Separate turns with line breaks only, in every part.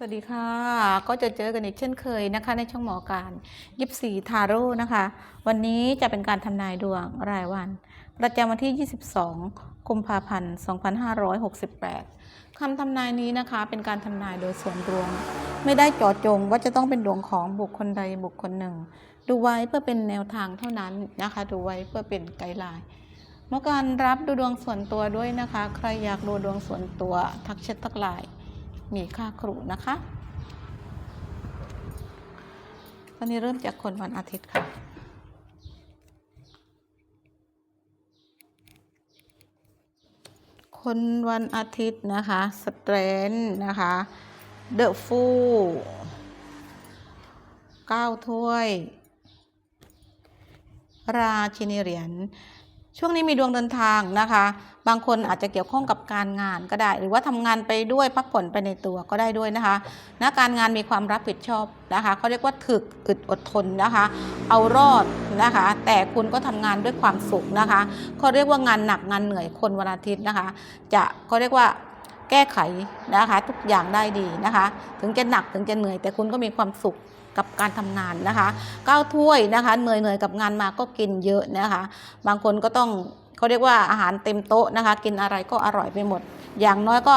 สวัสดีค่ะ ก็จะเจอกันอีกเช่นเคยนะคะ ในช่องหมอการยิบสีทาโร่นะคะ วันนี้จะเป็นการทำนายดวงรายวัน ประจำวันที่ 22 กุมภาพันธ์ 2568 คำทำนายนี้นะคะ เป็นการทำนายโดยส่วนรวม ไม่ได้จาะจงว่าจะต้องเป็นดวงของบุคคลใดบุคคลหนึ่ง ดูไว้เพื่อเป็นแนวทางเท่านั้นนะคะ ดูไว้เพื่อเป็นไกด์ไลน์หมอการรับดูดวงส่วนตัวด้วยนะคะ ใครอยากดูดวงส่วนตัวทักแชททักไลน์ มีค่าครูนะคะตอนนี้เริ่มจากคนวันอาทิตย์ค่ะคนวันอาทิตย์นะคะสเตรนนะคะเดอะฟูเก้าถ้วย ราชินีเหรียญ ช่วงนี้มีดวงเดินทางนะคะ บางคนอาจจะเกี่ยวข้องกับการงานก็ได้ หรือว่าทำงานไปด้วยพักผ่อนไปในตัวก็ได้ด้วยนะคะนะการงานมีความรับผิดชอบนะคะเขาเรียกว่าถึกอึดอดทนนะคะ เอารอดนะคะ แต่คุณก็ทำงานด้วยความสุขนะคะเขาเรียกว่างานหนักงานเหนื่อยคนวันอาทิตย์นะคะ จะเขาเรียกว่าแก้ไขนะคะ ทุกอย่างได้ดีนะคะ ถึงจะหนักถึงจะเหนื่อย แต่คุณก็มีความสุข กับการทำงานนะคะก้าวถ้วยนะคะเหนื่อยเหนื่อยกับงานมาก็กินเยอะนะคะ บางคนก็ต้องเขาเรียกว่าอาหารเต็มโต๊ะนะคะ กินอะไรก็อร่อยไปหมด อย่างน้อยก็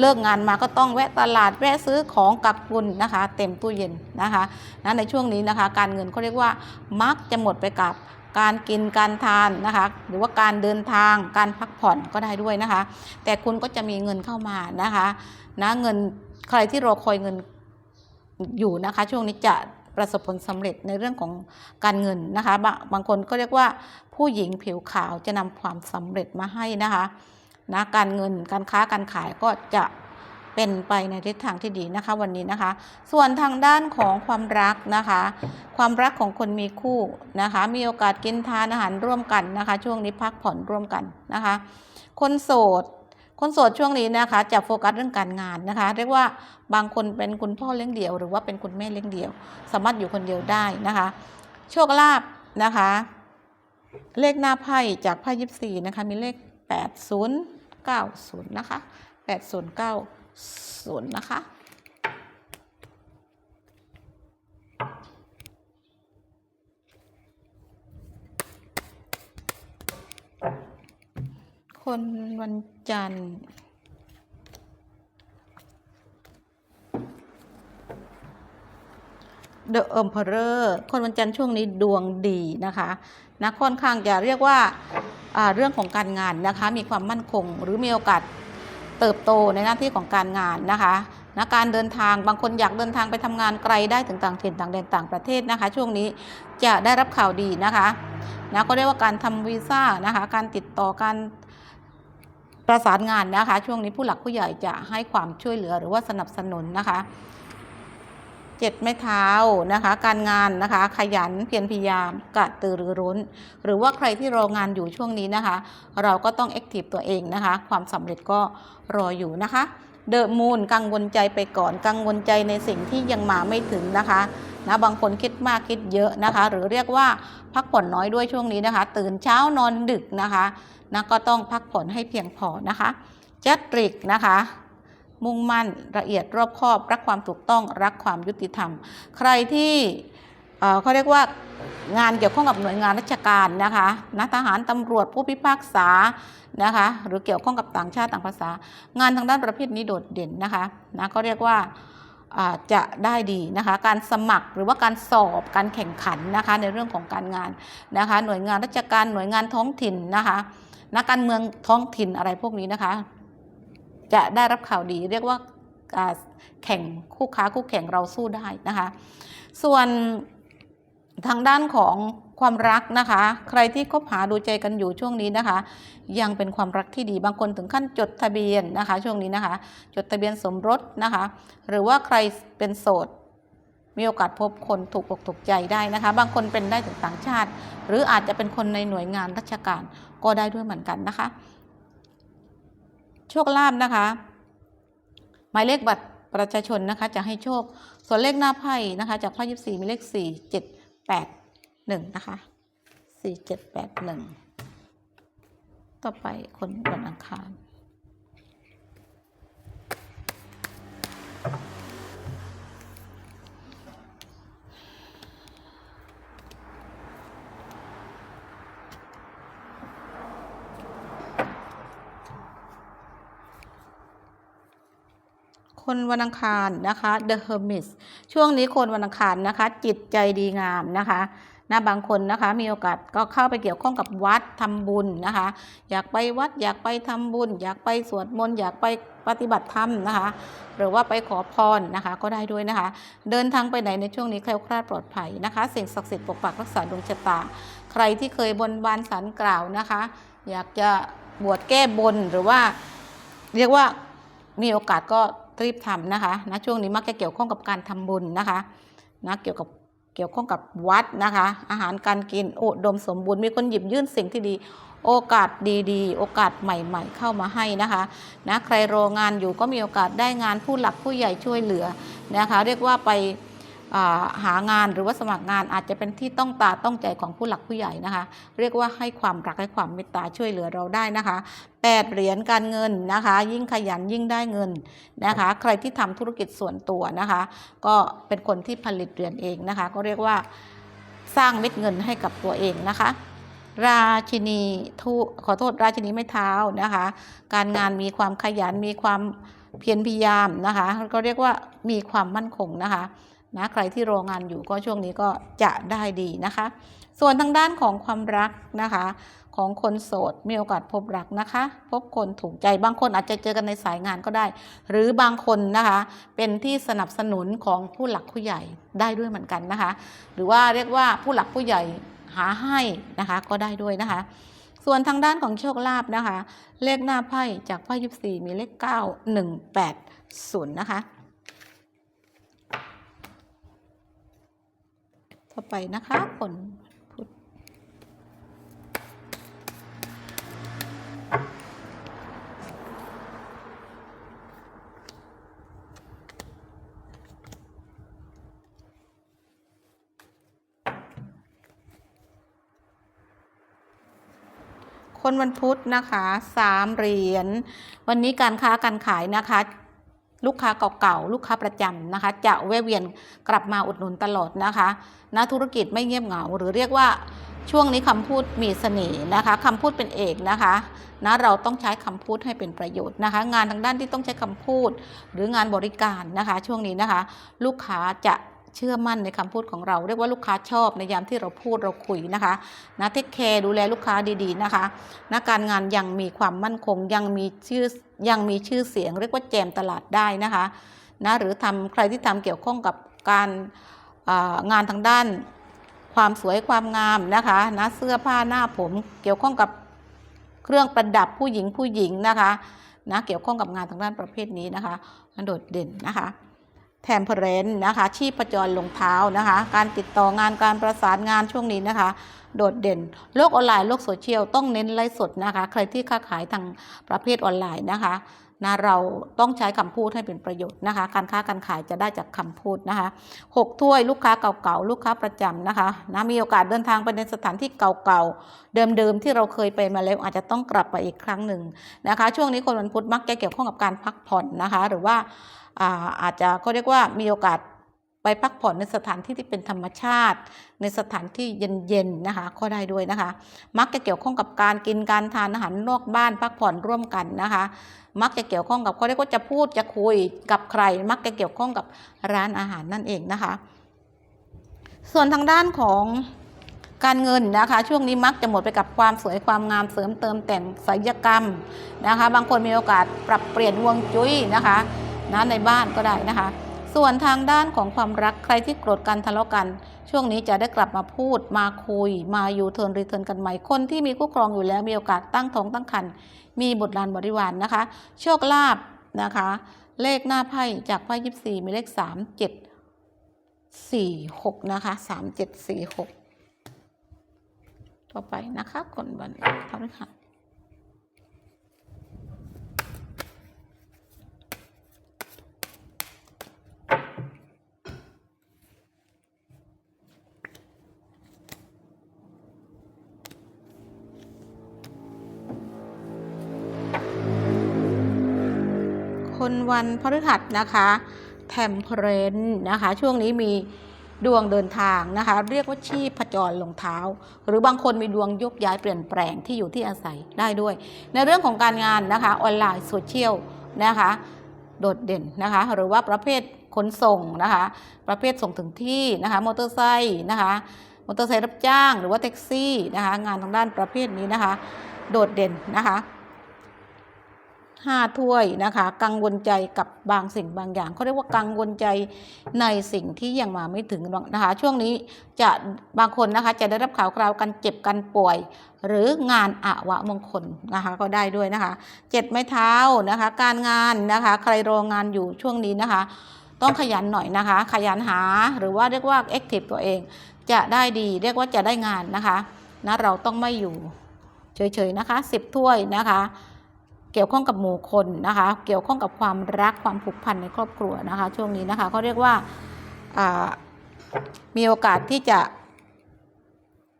เลิกงานมาก็ต้องแวะตลาดแวะซื้อของกักตุนนะคะ เต็มตู้เย็นนะคะนะในช่วงนี้นะคะ การเงินเขาเรียกว่ามักจะหมดไปกับการกินการทานนะคะ หรือว่าการเดินทางการพักผ่อนก็ได้ด้วยนะคะ แต่คุณก็จะมีเงินเข้ามานะคะนะเงินใครที่รอคอยเงิน อยู่นะคะ ช่วงนี้จะประสบผลสำเร็จในเรื่องของการเงินนะคะบางบางคนก็เรียกว่าผู้หญิงผิวขาวจะนำความสำเร็จมาให้นะคะนะการเงินการค้าการขายก็จะเป็นไปในทิศทางที่ดีนะคะ วันนี้นะคะ ส่วนทางด้านของความรักนะคะ ความรักของคนมีคู่นะคะ มีโอกาสกินทานอาหารร่วมกันนะคะ ช่วงนี้พักผ่อนร่วมกันนะคะ คนโสด คนโสดช่วงนี้นะคะ จะโฟกัสเรื่องการงานนะคะ เรียกว่าบางคนเป็นคุณพ่อเลี้ยงเดี่ยว หรือว่าเป็นคุณแม่เลี้ยงเดี่ยว สามารถอยู่คนเดียวได้นะคะ โชคลาภนะคะ เลขหน้าไพ่จากไพ่ยิปซีนะคะ มีเลข 8090 นะคะ 8090 นะคะ คนวันจันทร์เดอะเอิมเพอร์คนวันจันทร์ช่วงนี้ดวงดีนะคะนะค่อนข้างจะเรียกว่าเรื่องของการงานนะคะ มีความมั่นคงหรือมีโอกาสเติบโตในหน้าที่ของการงานนะคะนะการเดินทางบางคนอยากเดินทางไปทำงานไกลได้ถึงต่างถิ่นต่างแดนต่างประเทศนะคะ ช่วงนี้จะได้รับข่าวดีนะคะนะก็เรียกว่าการทำวีซ่านะคะ การติดต่อการ ประสานงานนะคะ ช่วงนี้ผู้หลักผู้ใหญ่จะให้ความช่วยเหลือหรือว่าสนับสนุนนะคะเจ็ดไม้เท้านะคะ การงานนะคะ ขยันเพียรพยายามกระตือรือร้น หรือว่าใครที่รองานอยู่ช่วงนี้นะคะ เราก็ต้องแอคทีฟตัวเองนะคะ ความสำเร็จก็รออยู่นะคะ เดอะมูนกังวลใจไปก่อนกังวลใจในสิ่งที่ยังมาไม่ถึงนะคะนะบางคนคิดมากคิดเยอะนะคะ หรือเรียกว่าพักผ่อนน้อยด้วยช่วงนี้นะคะ ตื่นเช้านอนดึกนะคะ นะก็ต้องพักผ่อนให้เพียงพอนะคะจัตริกนะคะ มุ่งมั่นละเอียดรอบคอบ รักความถูกต้องรักความยุติธรรม ใครที่เเขาเรียกว่างานเกี่ยวข้องกับหน่วยงานราชการนะคะนะทหารตำรวจผู้พิพากษานะคะหรือเกี่ยวข้องกับต่างชาติต่างภาษา งานทางด้านประเภทนี้โดดเด่นนะคะนะก็เรียกว่าจะได้ดีนะคะการสมัครหรือว่าการสอบการแข่งขันนะคะในเรื่องของการงานนะคะหน่วยงานราชการหน่วยงานท้องถิ่นนะคะ นักการเมืองท้องถิ่นอะไรพวกนี้นะคะ จะได้รับข่าวดีเรียกว่าแข่งคู่ค้าคู่แข่งเราสู้ได้นะคะ ส่วนทางด้านของความรักนะคะ ใครที่คบหาดูใจกันอยู่ช่วงนี้นะคะ ยังเป็นความรักที่ดีบางคนถึงขั้นจดทะเบียนนะคะ ช่วงนี้นะคะ จดทะเบียนสมรสนะคะ หรือว่าใครเป็นโสด มีโอกาสพบคนถูกอกถูกใจได้นะคะ บางคนเป็นได้ถึงต่างชาติ หรืออาจจะเป็นคนในหน่วยงานราชการก็ได้ด้วยเหมือนกันนะคะ โชคลาภนะคะ หมายเลขบัตรประชาชนนะคะจะให้โชค ส่วนเลขหน้าไพ่นะคะ จากไพ่ยิบสี่มีเลขสี่เจ็ดแปดหนึ่งนะคะสี่เจ็ดแปดหนึ่งต่อไปคนวันอังคาร คนวันอังคารนะคะ The Hermit ช่วงนี้คนวันอังคารนะคะ จิตใจดีงามนะคะนะบางคนนะคะมีโอกาสก็เข้าไปเกี่ยวข้องกับวัดทำบุญนะคะ อยากไปวัดอยากไปทำบุญ อยากไปสวดมนต์อยากไปปฏิบัติธรรมนะคะ หรือว่าไปขอพรนะคะ ก็ได้ด้วยนะคะ เดินทางไปไหนในช่วงนี้แคล้วคลาดปลอดภัยนะคะ สิ่งศักดิ์สิทธิ์ปกปักรักษาดวงชะตา ใครที่เคยบนบานสารกล่าวนะคะ อยากจะบวชแก้บนหรือว่าเรียกว่ามีโอกาสก็ รีบทำนะคะนะช่วงนี้มักจะเกี่ยวข้องกับการทำบุญนะคะนะเกี่ยวกับเกี่ยวข้องกับวัดนะคะ อาหารการกินอุดมสมบูรณ์มีคนหยิบยื่นสิ่งที่ดี โอกาสดีๆ โอกาสใหม่ๆ เข้ามาให้นะคะนะใครรองานอยู่ก็มีโอกาสได้งานผู้หลักผู้ใหญ่ช่วยเหลือนะคะ เรียกว่าไป หางานหรือว่าสมัครงานอาจจะเป็นที่ต้องตาต้องใจของผู้หลักผู้ใหญ่นะคะ เรียกว่าให้ความรักให้ความเมตตาช่วยเหลือเราได้นะคะแปดเหรียญการเงินนะคะ ยิ่งขยันยิ่งได้เงินนะคะ ใครที่ทำธุรกิจส่วนตัวนะคะ ก็เป็นคนที่ผลิตเหรียญเองนะคะ ก็เรียกว่าสร้างเม็ดเงินให้กับตัวเองนะคะราชินีทูขอโทษราชินีไม้เท้านะคะ การงานมีความขยันมีความเพียรพยายามนะคะ ก็เรียกว่ามีความมั่นคงนะคะ นะใครที่รองานอยู่ก็ช่วงนี้ก็จะได้ดีนะคะ ส่วนทางด้านของความรักนะคะ ของคนโสดมีโอกาสพบรักนะคะ พบคนถูกใจบางคนอาจจะเจอกันในสายงานก็ได้ หรือบางคนนะคะ เป็นที่สนับสนุนของผู้หลักผู้ใหญ่ได้ด้วยเหมือนกันนะคะ หรือว่าเรียกว่าผู้หลักผู้ใหญ่หาให้นะคะก็ได้ด้วยนะคะ ส่วนทางด้านของโชคลาภนะคะ เลขหน้าไพ่จากไพ่ยิบสี่มีเลขเก้าหนึ่งแปดศูนย์นะคะ ต่อไปนะคะผลพุธคนวันพุธนะคะสามเหรียญวันนี้การค้าการขายนะคะ ลูกค้าเก่าๆ ลูกค้าประจำนะคะ จะแวะเวียนกลับมาอุดหนุนตลอดนะคะนะธุรกิจไม่เงียบเหงา หรือเรียกว่าช่วงนี้คำพูดมีเสน่ห์นะคะคำพูดเป็นเอกนะคะนะเราต้องใช้คำพูดให้เป็นประโยชน์นะคะ งานทางด้านที่ต้องใช้คำพูด หรืองานบริการนะคะ ช่วงนี้นะคะ ลูกค้าจะ เชื่อมั่นในคำพูดของเรา เรียกว่าลูกค้าชอบในยามที่เราพูดเราคุยนะคะนะเทคแคร์ดูแลลูกค้าดีๆนะคะนะการงานยังมีความมั่นคงยังมีชื่อยังมีชื่อเสียง เรียกว่าแจมตลาดได้นะคะนะหรือทำใครที่ทำเกี่ยวข้องกับการงานทางด้าน ความสวยความงามนะคะนะเสื้อผ้าหน้าผมเกี่ยวข้องกับเครื่องประดับผู้หญิงผู้หญิงนะคะนะเกี่ยวข้องกับงานทางด้านประเภทนี้นะคะโดดเด่นนะคะ แทมเพรนนะคะชีพจรลงเท้านะคะ การติดต่องานการประสานงานช่วงนี้นะคะ โดดเด่น โลกออนไลน์โลกโซเชียลต้องเน้นไลฟ์สดนะคะ ใครที่ค้าขายทางประเภทออนไลน์นะคะนะเราต้องใช้คำพูดให้เป็นประโยชน์นะคะ การค้าการขายจะได้จากคำพูดนะคะหกถ้วยลูกค้าเก่าๆลูกค้าประจำนะคะนะมีโอกาสเดินทางไปในสถานที่เก่าๆเดิมๆที่เราเคยไปมาแล้วอาจจะต้องกลับไปอีกครั้งหนึ่งนะคะ ช่วงนี้คนวันพุธมักจะเกี่ยวข้องกับการพักผ่อนนะคะ หรือว่า อาอาจจะก็เรียกว่ามีโอกาสไปพักผ่อนในสถานที่ที่เป็นธรรมชาติ ในสถานที่เย็นๆนะคะก็ได้ด้วยนะคะ มักจะเกี่ยวข้องกับการกินการทานอาหารนอกบ้านพักผ่อนร่วมกันนะคะ มักจะเกี่ยวข้องกับเขาเรียกว่าจะพูดจะคุยกับใคร มักจะเกี่ยวข้องกับร้านอาหารนั่นเองนะคะ ส่วนทางด้านของการเงินนะคะ ช่วงนี้มักจะหมดไปกับความสวยความงามเสริมเติมแต่งศิลปกรรมนะคะ บางคนมีโอกาสปรับเปลี่ยนวงจุ้ยนะคะ นะในบ้านก็ได้นะคะ ส่วนทางด้านของความรักใครที่โกรธกันทะเลาะกัน ช่วงนี้จะได้กลับมาพูดมาคุย มาอยู่เทิร์นรีเทิร์นกันใหม่คนที่มีคู่ครองอยู่แล้วมีโอกาสตั้งท้องตั้งครรภ์มีบุตรหลานบริวารนนะคะ โชคลาภนะคะ เลขหน้าไพ่จากไพ่ยิบสี่มีเลขสามเจ็ดสี่หกนะคะสามเจ็ดสี่หกต่อไปนะคะคนวันพฤหัส คนวันพฤหัสนะคะแทมเพรนนะคะ ช่วงนี้มีดวงเดินทางนะคะ เรียกว่าชีพจรลงเท้า หรือบางคนมีดวงยกย้ายเปลี่ยนแปลงที่อยู่ที่อาศัยได้ด้วย ในเรื่องของการงานนะคะออนไลน์โซเชียลนะคะ โดดเด่นนะคะ หรือว่าประเภทขนส่งนะคะ ประเภทส่งถึงที่นะคะมอเตอร์ไซค์นะคะมอเตอร์ไซค์รับจ้าง หรือว่าแท็กซี่นะคะ งานทางด้านประเภทนี้นะคะ โดดเด่นนะคะ ห้าถ้วยนะคะ กังวลใจกับบางสิ่งบางอย่างเขาเรียกว่ากังวลใจในสิ่งที่ยังมาไม่ถึงนะคะ ช่วงนี้จะบางคนนะคะจะได้รับข่าวคราวการเจ็บกันป่วย หรืองานอาวะมงคลนะคะก็ได้ด้วยนะคะเจ็ดไม้เท้านะคะ การงานนะคะ ใครรองานอยู่ช่วงนี้นะคะ ต้องขยันหน่อยนะคะ ขยันหาหรือว่าเรียกว่าแอคทีฟตัวเองจะได้ดีเรียกว่าจะได้งานนะคะนะเราต้องไม่อยู่เฉยๆนะคะสิบถ้วยนะคะ เกี่ยวข้องกับหมู่คนนะคะ เกี่ยวข้องกับความรักความผูกพันในครอบครัวนะคะ ช่วงนี้นะคะเขาเรียกว่ามีโอกาสที่จะ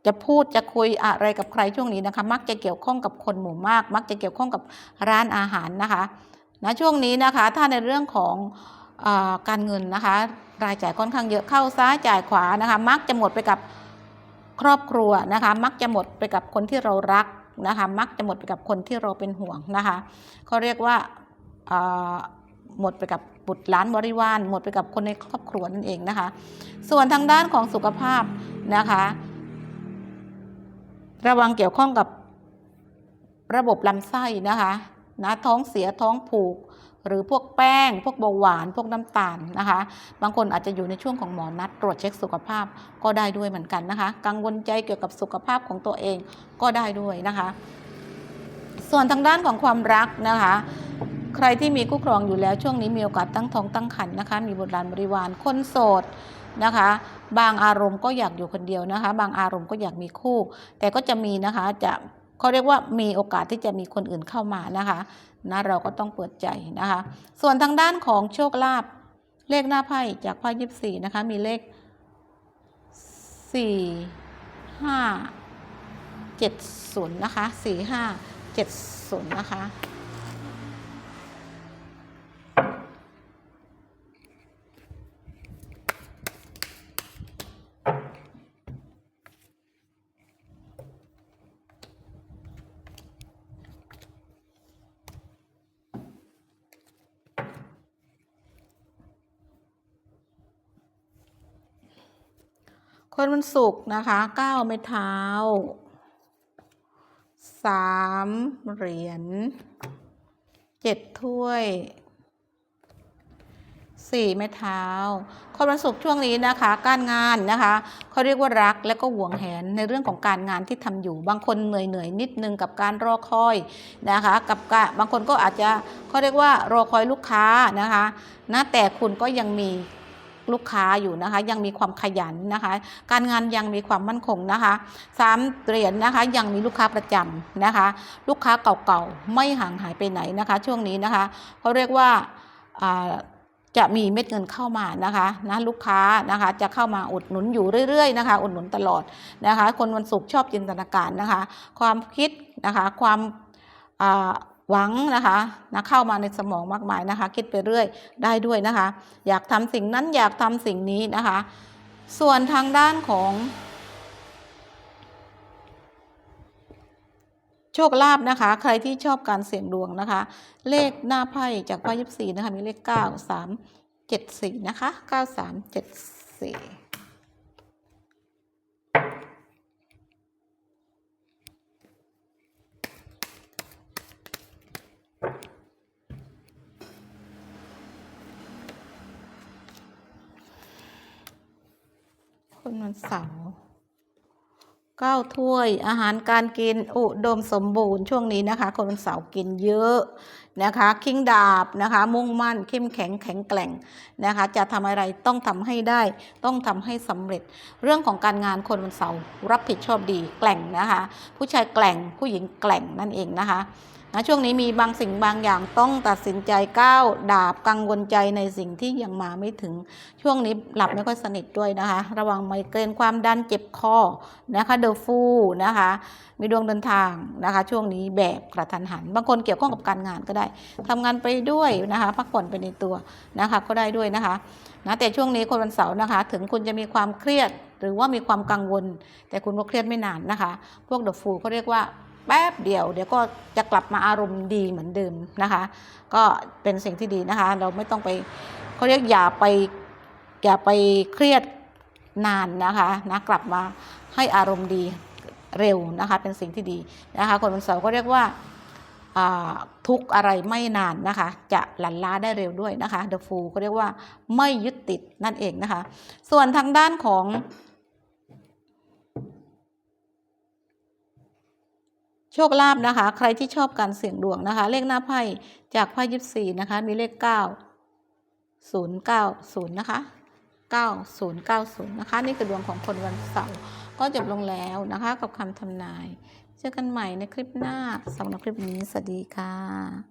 จะพูดจะคุยอะไรกับใครช่วงนี้นะคะ มักจะเกี่ยวข้องกับคนหมู่มาก มักจะเกี่ยวข้องกับร้านอาหารนะคะนะช่วงนี้นะคะ ถ้าในเรื่องของอการเงินนะคะ รายจ่ายค่อนข้างเยอะเข้าซ้ายจ่ายขวานะคะ มักจะหมดไปกับครอบครัวนะคะ มักจะหมดไปกับคนที่เรารัก นะคะ มักจะหมดไปกับคนที่เราเป็นห่วงนะคะเขาเรียกว่าหมดไปกับบุตรหลานบริวารหมดไปกับคนในครอบครัวนั่นเองนะคะ ส่วนทางด้านของสุขภาพนะคะ ระวังเกี่ยวข้องกับระบบลำไส้นะคะนะท้องเสียท้องผูก หรือพวกแป้ง พวกเบาหวาน พวกน้ำตาลนะคะ บางคนอาจจะอยู่ในช่วงของหมอนัดตรวจเช็คสุขภาพก็ได้ด้วยเหมือนกันนะคะ กังวลใจเกี่ยวกับสุขภาพของตัวเองก็ได้ด้วยนะคะ ส่วนทางด้านของความรักนะคะ ใครที่มีคู่ครองอยู่แล้วช่วงนี้มีโอกาสตั้งท้องตั้งครรภ์นะคะ มีบุตรหลานบริวารคนโสดนะคะ บางอารมณ์ก็อยากอยู่คนเดียวนะคะ บางอารมณ์ก็อยากมีคู่ แต่ก็จะมีนะคะจะ เขาเรียกว่ามีโอกาสที่จะมีคนอื่นเข้ามานะคะนะเราก็ต้องเปิดใจนะคะ ส่วนทางด้านของโชคลาภเลขหน้าไพ่จากไพ่ยิบสี่นะคะมีเลขสี่ห้าเจ็ดศูนย์นะคะสี่ห้าเจ็ดศูนย์นะคะ คนวันศุกนะคะเก้าไม้เท้าสามเหรียญเจ็ดถ้วยสี่ไม้เท้า คนวันศุกช่วงนี้นะคะ การงานนะคะเขาเรียกว่ารักและก็หวงแหนในเรื่องของการงานที่ทำอยู่ บางคนเหนื่อยเหนื่อยนิดนึงกับการรอคอยนะคะ กับการบางคนก็อาจจะเขาเรียกว่ารอคอยลูกค้านะคะนะแต่คุณก็ยังมี ลูกค้าอยู่นะคะ ยังมีความขยันนะคะ การงานยังมีความมั่นคงนะคะสามเหรียญนะคะ ยังมีลูกค้าประจำนะคะ ลูกค้าเก่าๆไม่ห่างหายไปไหนนะคะ ช่วงนี้นะคะเขาเรียกว่าจะมีเม็ดเงินเข้ามานะคะนะลูกค้านะคะจะเข้ามาอุดหนุนอยู่เรื่อยๆนะคะ อุดหนุนตลอดนะคะ คนวันศุกร์ชอบจินตนาการนะคะ ความคิดนะคะความ หวังนะคะนะเข้ามาในสมองมากมายนะคะ คิดไปเรื่อยได้ด้วยนะคะ อยากทำสิ่งนั้นอยากทำสิ่งนี้นะคะ ส่วนทางด้านของโชคลาภนะคะ ใครที่ชอบการเสี่ยงดวงนะคะ เลขหน้าไพ่จากไพ่ยิบสี่นะคะ มีเลขเก้าสามเจ็ดสี่นะคะเก้าสามเจ็ดสี่ วันเสาร์เก้าถ้วยอาหารการกินอุดมสมบูรณ์ช่วงนี้นะคะ คนวันเสาร์กินเยอะนะคะ คิงดาบนะคะ มุ่งมั่นเข้มแข็งแข็งแกร่งนะคะ จะทำอะไรต้องทำให้ได้ ต้องทำให้สำเร็จ เรื่องของการงานคนวันเสาร์รับผิดชอบดีแกร่งนะคะ ผู้ชายแกร่งผู้หญิงแกร่งนั่นเองนะคะ นะช่วงนี้มีบางสิ่งบางอย่างต้องตัดสินใจก้าวดาบกังวลใจในสิ่งที่ยังมาไม่ถึง ช่วงนี้หลับไม่ค่อยสนิทด้วยนะคะ ระวังไมเกรนความดันเจ็บคอนะคะเดอฟูนะคะ มีดวงเดินทางนะคะ ช่วงนี้แบบกระทันหัน บางคนเกี่ยวข้องกับการงานก็ได้ทำงานไปด้วยนะคะ พักผ่อนไปในตัวนะคะก็ได้ด้วยนะคะนะแต่ช่วงนี้คนวันเสาร์นะคะ ถึงคุณจะมีความเครียดหรือว่ามีความกังวล แต่คุณก็เครียดไม่นานนะคะ พวกเดอะฟูเขาเรียกว่า แป๊บเดียว เดี๋ยวก็จะกลับมาอารมณ์ดีเหมือนเดิมนะคะ ก็เป็นสิ่งที่ดีนะคะ เราไม่ต้องไปเขาเรียกอย่าไปอย่าไปเครียดนานนะคะนะกลับมาให้อารมณ์ดีเร็วนะคะ เป็นสิ่งที่ดีนะคะ คนวันเสาร์ก็เรียกว่าทุกอะไรไม่นานนะคะ จะหลั่นล้าได้เร็วด้วยนะคะ The Fool ก็เรียกว่าไม่ยึดติดนั่นเองนะคะ ส่วนทางด้านของ โชคลาภนะคะ ใครที่ชอบการเสี่ยงดวงนะคะ เลขหน้าไพ่จากไพ่ยิบสี่นะคะ มีเลขเก้าศูนย์เก้าศูนย์นะคะเก้าศูนย์เก้าศูนย์นะคะ นี่คือดวงของคนวันเสาร์ก็จบลงแล้วนะคะกับคำทำนาย เจอกันใหม่ในคลิปหน้าสำหรับคลิปนี้ สวัสดีค่ะ